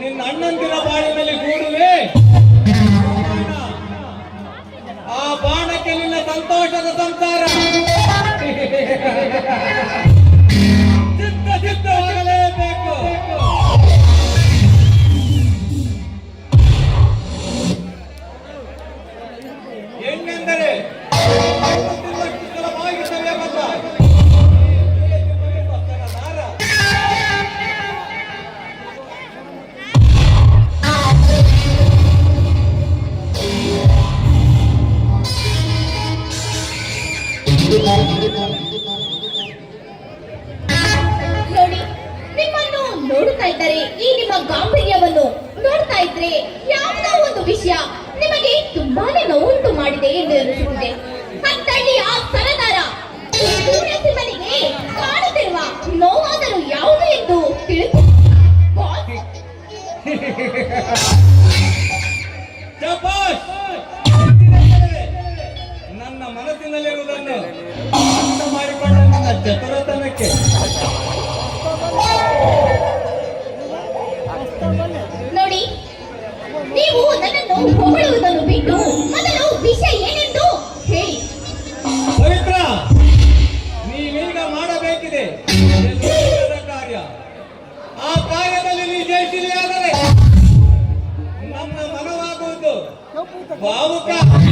ನಿನ್ನ ಅಣ್ಣಂದಿರ ಬಾಳಿನಲ್ಲಿ ಕೂಡುವೆ ಆ ಬಾಣಕ್ಕೆ ನಿನ್ನ ಸಂತೋಷದ ಸಂಸಾರ. ನೋಡಿ, ನಿಮ್ಮನ್ನು ನೋಡುತ್ತಾ ಇದ್ದಾರೆ, ಈ ನಿಮ್ಮ ಗಾಂಭೀರ್ಯವನ್ನು ನೋಡ್ತಾ ಇದ್ರೆ ಯಾವುದೋ ಒಂದು ವಿಷಯ ನಿಮಗೆ ತುಂಬಾನೇ ನೋವುಂಟು ಮಾಡಿದೆ ಎಂದು ಅನಿಸುತ್ತಿದೆ ಹತ್ತಳ್ಳಿ ಆ Vamos, cara!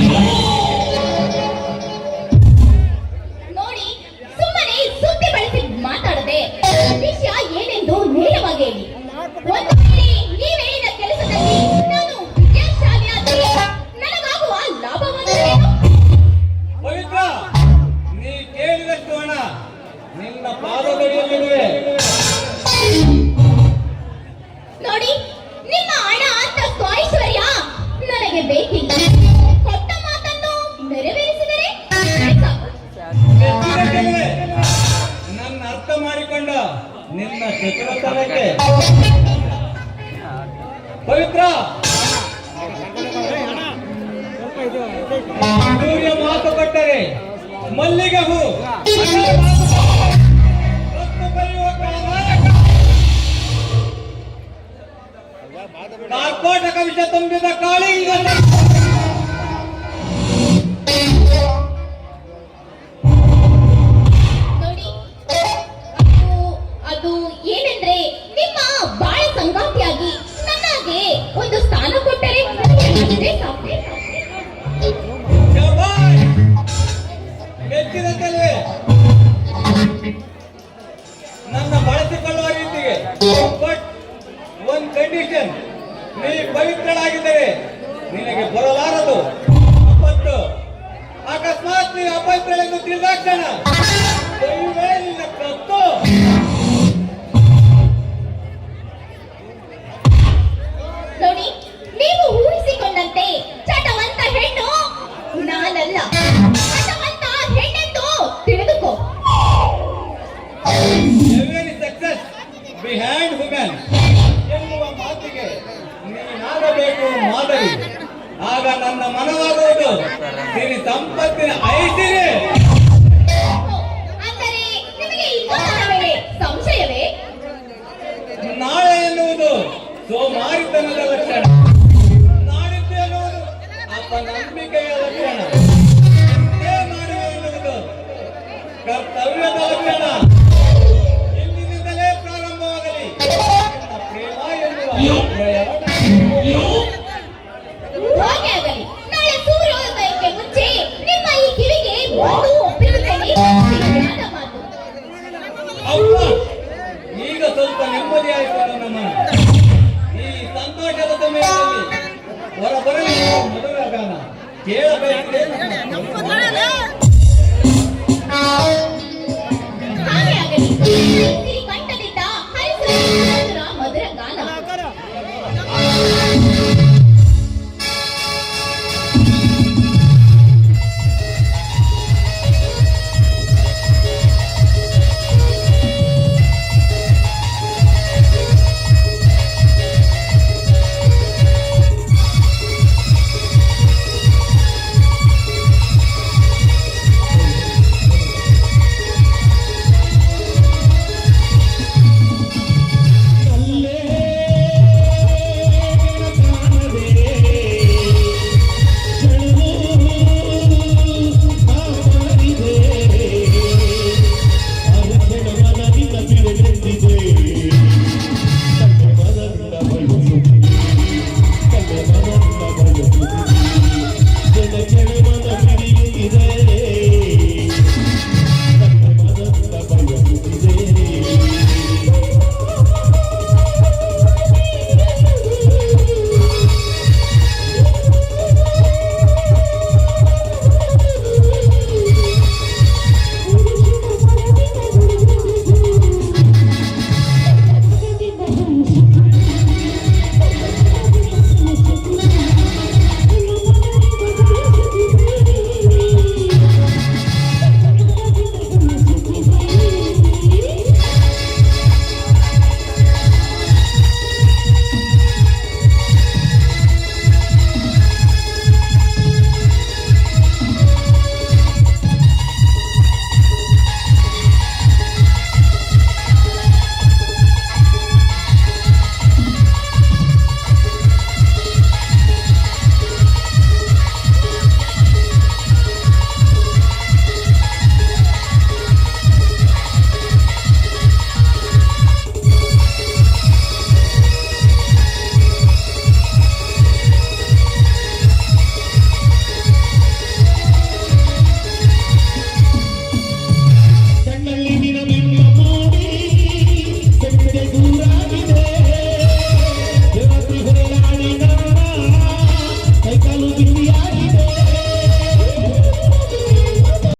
ಮಾರಿಕೊಂಡ ನಿನ್ನ ಚತುರತನಕ್ಕೆ. ಪವಿತ್ರ. ಸೂರ್ಯ ಮಾತು ಕೊಟ್ಟರೆ ಮಲ್ಲಿಗೆ ಹೂ. ಕರ್ನಾಟಕ ವಿಷ ತುಂಬಿದ ಕಾಳಿ. ತಿಳಿದಾಕ್ತಾನ? ದೈವೇ ನಿನ್ನ ಕತ್ತು ನೋಡಿ ನೀವು ಊಹಿಸಿಕೊಂಡಂತೆ ಚಟವಂತ ಹೆಣ್ಣು ನಾನಲ್ಲ ಮಾದರಿ. ಆಗ ನನ್ನ ಮನವಾದ ಸಂಪತ್ತಿನ ಐತಿರಿ ಸೋಮಾರಿತನದ ಲಕ್ಷಣ. ನಾಡಿದ್ದೆ ಅಪ್ಪ ನಂಬಿಕೆಯ ಲಕ್ಷಣ. ಮಾಡಿದೆ ಎನ್ನುವುದು ಕರ್ತವ್ಯದ ಲಕ್ಷಣ. ಇಂದಿನಿಂದಲೇ ಪ್ರಾರಂಭವಾಗಲಿ. ಪ್ರೇಮ ಎನ್ನುವ